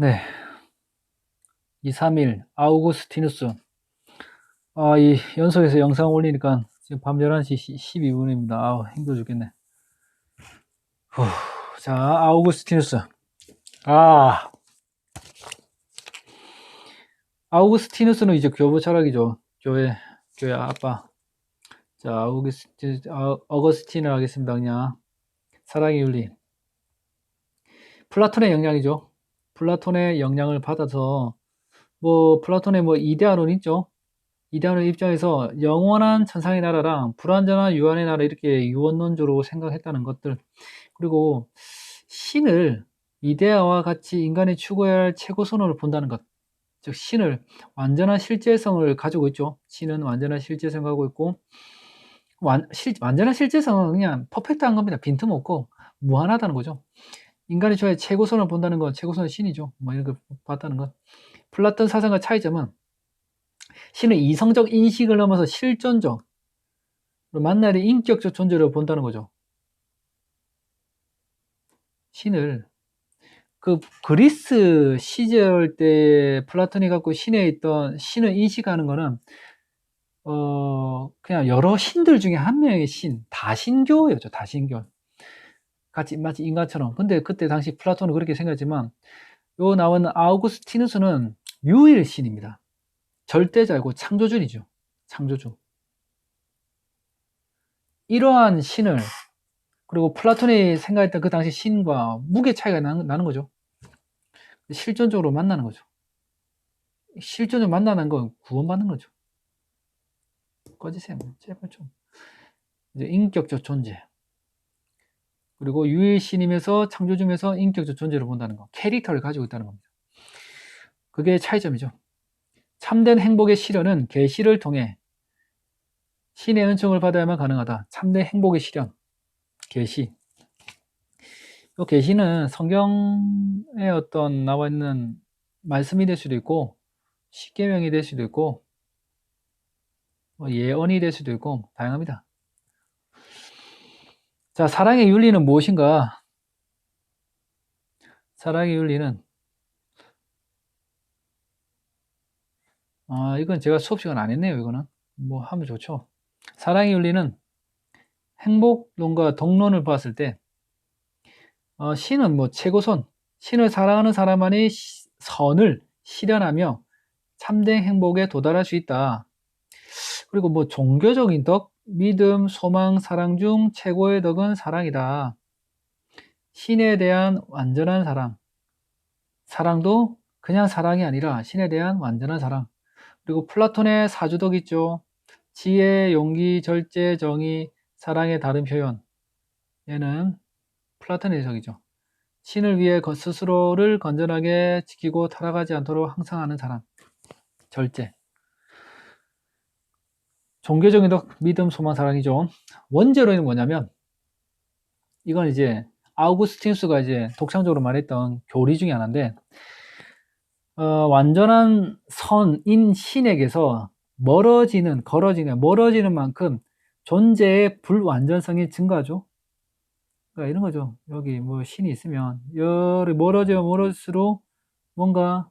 네. 2, 3일 아우구스티누스. 아, 이 연속해서 영상 올리니까 지금 밤 11시 12분입니다. 아우, 힘들어 죽겠네. 후, 자, 아우구스티누스. 아. 아우구스티누스는 이제 교부 철학이죠. 교회, 교회 아빠. 자, 아우구스티, 아, 어거스틴을 하겠습니다. 그냥. 사랑의 윤리. 플라톤의 영향이죠. 플라톤의 영향을 받아서 뭐 플라톤의 뭐 이데아론 있죠. 이데아론 입장에서 영원한 천상의 나라랑 불완전한 유한의 나라 이렇게 유언론조로 생각했다는 것들 그리고 신을 이데아와 같이 인간이 추구해야 할 최고선으로 본다는 것. 즉 신을 완전한 실제성을 가지고 있죠. 신은 완전한 실제성을 가지고 있고 완, 실, 완전한 실제성은 그냥 퍼펙트한 겁니다. 빈틈없고 무한하다는 거죠. 인간의 조화의 최고선을 본다는 건 최고선은 신이죠. 뭐걸 봤다는 건. 플라톤 사상과 차이점은 신은 이성적 인식을 넘어서 실존적, 만날의 인격적 존재를 본다는 거죠. 신을 그 그리스 시절 때 플라톤이 갖고 신에 있던 신을 인식하는 거는 어 그냥 여러 신들 중에 한 명의 신, 다신교였죠. 다신교. 같이 마치 인간처럼. 근데 그때 당시 플라톤은 그렇게 생각했지만 요 나오는 아우구스티누스는 유일신입니다. 절대자이고 창조주이죠. 창조주. 이러한 신을 그리고 플라톤이 생각했던 그 당시 신과 무게 차이가 나는, 거죠. 실존적으로 만나는 거죠. 실존적으로 만나는 건 구원받는 거죠. 꺼지세요. 제발 좀. 이제 인격적 존재. 그리고 유일신임에서 창조주면서 인격적 존재를 본다는 거. 캐릭터를 가지고 있다는 겁니다. 그게 차이점이죠. 참된 행복의 실현은 계시를 통해 신의 은총을 받아야만 가능하다. 참된 행복의 실현, 계시. 이 계시는 성경에 어떤 나와 있는 말씀이 될 수도 있고 십계명이 될 수도 있고 뭐 예언이 될 수도 있고 다양합니다. 자, 사랑의 윤리는 무엇인가? 사랑의 윤리는 아, 이건 제가 수업 시간 안 했네요, 이거는. 뭐 하면 좋죠. 사랑의 윤리는 행복론과 동론을 봤을 때 어, 신은 뭐 최고선, 신을 사랑하는 사람만이 시, 선을 실현하며 참된 행복에 도달할 수 있다. 그리고 뭐 종교적인 덕, 믿음, 소망, 사랑 중 최고의 덕은 사랑이다. 신에 대한 완전한 사랑. 사랑도 그냥 사랑이 아니라 신에 대한 완전한 사랑. 그리고 플라톤의 사주덕 있죠. 지혜, 용기, 절제, 정의, 사랑의 다른 표현. 얘는 플라톤의 해석이죠. 신을 위해 스스로를 건전하게 지키고 타락하지 않도록 항상 하는 사람. 절제. 종교적인 덕, 믿음, 소망, 사랑이죠. 원제로는 뭐냐면, 이건 이제 아우구스티누스가 이제 독창적으로 말했던 교리 중에 하나인데, 어, 완전한 선인 신에게서 멀어지는, 걸어지는, 멀어지는 만큼 존재의 불완전성이 증가하죠. 그러니까 이런 거죠. 여기 뭐 신이 있으면, 열이 멀어지면 멀어질수록 뭔가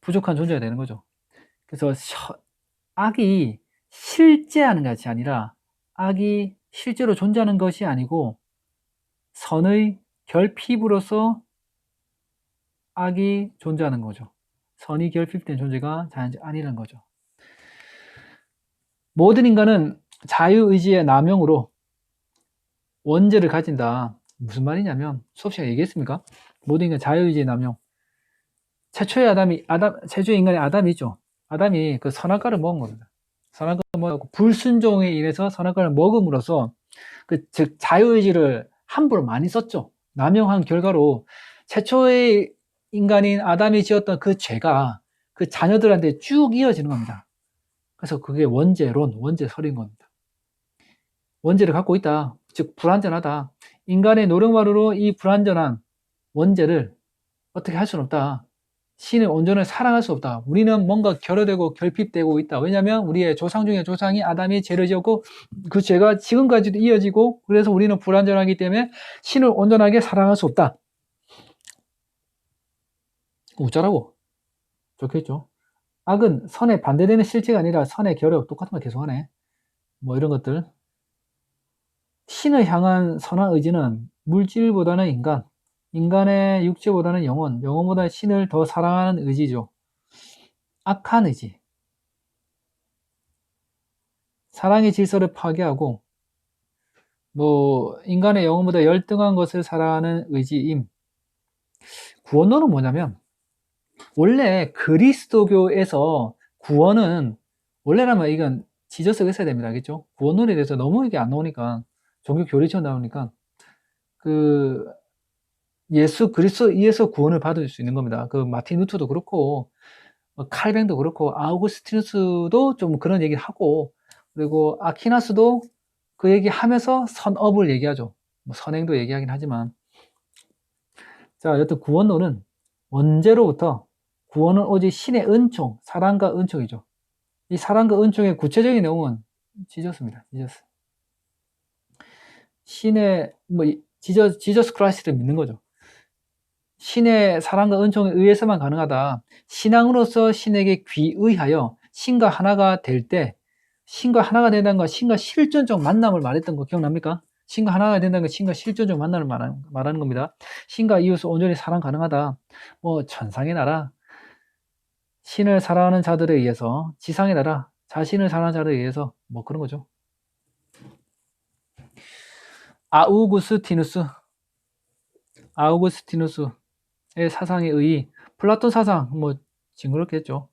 부족한 존재가 되는 거죠. 그래서 악이 실제하는 것이 아니라 악이 실제로 존재하는 것이 아니고 선의 결핍으로서 악이 존재하는 거죠. 선이 결핍된 존재가 자연적 아니라는 거죠. 모든 인간은 자유의지의 남용으로 원죄를 가진다. 무슨 말이냐면 수업 시간에 얘기했습니까? 모든 인간 자유의지의 남용. 최초의 아담이 아담 최초의 인간의 아담이죠. 아담이 그 선악과를 먹은 겁니다. 선악과를 먹고 불순종에 인해서 선악과를 먹음으로써 그 즉 자유의지를 함부로 많이 썼죠. 남용한 결과로 최초의 인간인 아담이 지었던 그 죄가 그 자녀들한테 쭉 이어지는 겁니다. 그래서 그게 원죄론, 원죄설인 겁니다. 원죄를 갖고 있다. 즉 불완전하다. 인간의 노력만으로 이 불완전한 원죄를 어떻게 할 수는 없다. 신을 온전히 사랑할 수 없다. 우리는 뭔가 결여되고 결핍되고 있다. 왜냐하면 우리의 조상 중에 조상이 아담이 죄를 지었고 그 죄가 지금까지도 이어지고 그래서 우리는 불완전하기 때문에 신을 온전하게 사랑할 수 없다. 우짜라고 좋겠죠. 악은 선에 반대되는 실체가 아니라 선의 결여 똑같은 말 계속하네. 뭐 이런 것들. 신을 향한 선한 의지는 물질보다는 인간, 인간의 육체보다는 영혼, 영혼보다 신을 더 사랑하는 의지죠. 악한 의지. 사랑의 질서를 파괴하고 뭐 인간의 영혼보다 열등한 것을 사랑하는 의지임. 구원론은 뭐냐면 원래 그리스도교에서 구원은 원래라면 이건 지저스가 있어야 됩니다. 알겠죠? 구원론에 대해서 너무 이게 안 나오니까 종교 교리처럼 나오니까 그 예수 그리스도 이에서 구원을 받을 수 있는 겁니다. 그 마틴 루터도 그렇고 뭐 칼뱅도 그렇고 아우구스티누스도 좀 그런 얘기를 하고 그리고 아키나스도 그 얘기하면서 선업을 얘기하죠. 뭐 선행도 얘기하긴 하지만 자 여튼 구원론은 원제로부터 구원은 오직 신의 은총, 사랑과 은총이죠. 이 사랑과 은총의 구체적인 내용은 지저스입니다. 지저스. 신의 뭐 지저 지저스 크라이스를 믿는 거죠. 신의 사랑과 은총에 의해서만 가능하다. 신앙으로서 신에게 귀의하여 신과 하나가 될 때, 신과 하나가 된다는 건 신과 실존적 만남을 말했던 거 기억납니까? 신과 하나가 된다는 건 신과 실존적 만남을 말하는, 말하는 겁니다. 신과 이웃을 온전히 사랑 가능하다. 뭐 천상의 나라, 신을 사랑하는 자들에 의해서, 지상의 나라, 자신을 사랑하는 자들에 의해서 뭐 그런 거죠. 아우구스티누스, 아우구스티누스의 사상에 의해 플라톤 사상 뭐 징그럽겠죠.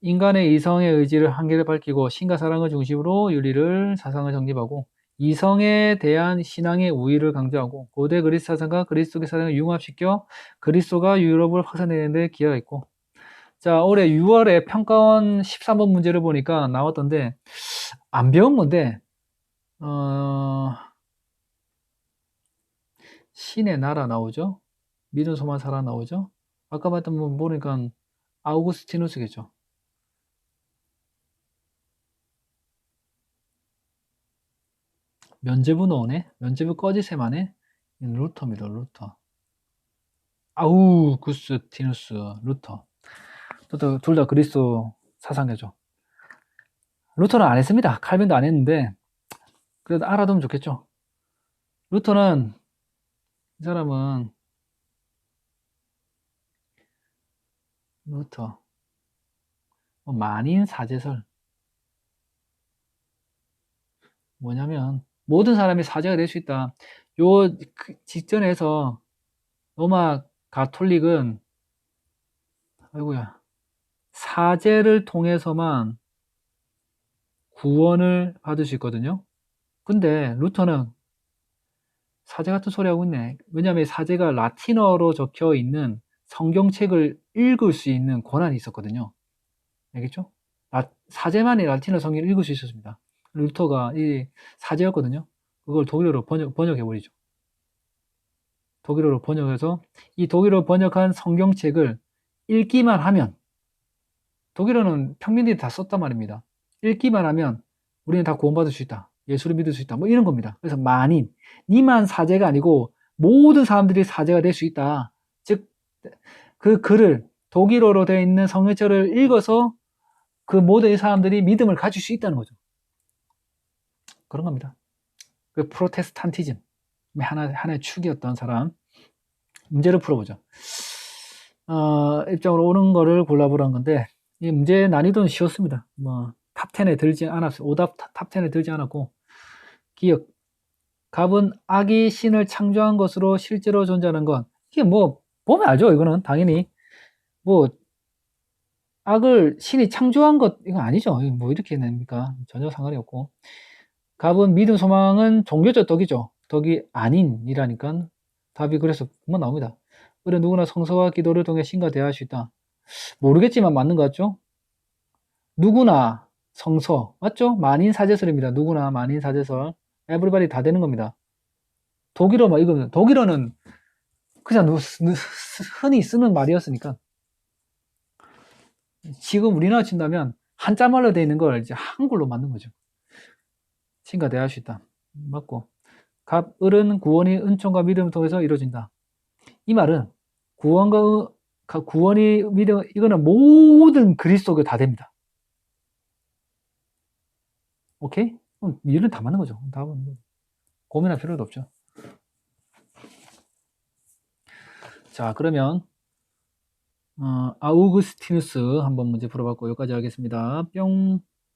인간의 이성의 의지를 한계를 밝히고 신과 사랑을 중심으로 윤리를 사상을 정립하고 이성에 대한 신앙의 우위를 강조하고 고대 그리스 사상과 그리스도의 사상을 융합시켜 그리스도가 유럽을 확산내는 데 기여했고 자 올해 6월에 평가원 13번 문제를 보니까 나왔던데 안 배운 건데 어... 신의 나라 나오죠 믿음 소만 살아 나오죠 아까 봤던 분 보니까 아우구스티누스겠죠 면제부 넣으네? 면제부 꺼지세만 해? 루터입니다, 루터. 아우구스티누스, 루터. 둘다 그리스도 사상가죠. 루터는 안 했습니다. 칼빈도 안 했는데, 그래도 알아두면 좋겠죠. 루터는, 이 사람은, 루터, 뭐 만인 사제설. 뭐냐면, 모든 사람이 사제가 될 수 있다. 요그 직전에서 로마 가톨릭은 아이고야 사제를 통해서만 구원을 받을 수 있거든요. 근데 루터는 사제 같은 소리 하고 있네. 왜냐하면 사제가 라틴어로 적혀 있는 성경책을 읽을 수 있는 권한이 있었거든요. 알겠죠? 사제만이 라틴어 성경을 읽을 수 있었습니다. 루터가 이 사제였거든요. 그걸 독일어로 번역, 번역해버리죠. 독일어로 번역해서 이 독일어로 번역한 성경책을 읽기만 하면 독일어는 평민들이 다 썼단 말입니다. 읽기만 하면 우리는 다 구원받을 수 있다. 예수를 믿을 수 있다. 뭐 이런 겁니다. 그래서 만인, 니만 사제가 아니고 모든 사람들이 사제가 될 수 있다. 즉, 그 글을 독일어로 되어 있는 성경책을 읽어서 그 모든 사람들이 믿음을 가질 수 있다는 거죠. 그런 겁니다. 그 프로테스탄티즘 하나 하나의 축이었던 사람 문제를 풀어보죠. 어, 입장으로 오는 거를 골라보란 건데 이 문제의 난이도는 쉬웠습니다. 뭐 탑 10에 들지 않았어요. 오답 탑 10에 들지 않았고 기억 갑은 악이 신을 창조한 것으로 실제로 존재하는 건 이게 뭐 보면 알죠. 이거는 당연히 뭐 악을 신이 창조한 것 이건 아니죠. 뭐 이렇게 냅니까? 전혀 상관이 없고 갑은 믿음, 소망은 종교적 덕이죠. 덕이 아닌이라니까 답이 그래서 금방 나옵니다. 그래 누구나 성서와 기도를 통해 신과 대할 수 있다. 모르겠지만 맞는 것 같죠? 누구나 성서 맞죠? 만인 사제설입니다. 누구나 만인 사제설. 에브리바디 다 되는 겁니다. 독일어 뭐 이거 독일어는 그냥 흔히 쓰는 말이었으니까 지금 우리나라 친다면 한자말로 되어 있는 걸 이제 한글로 만든 거죠. 신과 대할 수 있다. 맞고 갑, 을은 구원이 은총과 믿음을 통해서 이루어진다. 이 말은 구원과 구원이 믿음 이거는 모든 그리스도교 다 됩니다. 오케이? 그럼 이런 다 맞는 거죠. 다 맞는 거죠. 고민할 필요도 없죠. 자, 그러면 어, 아우구스티누스 한번 문제 풀어봤고 여기까지 하겠습니다. 뿅.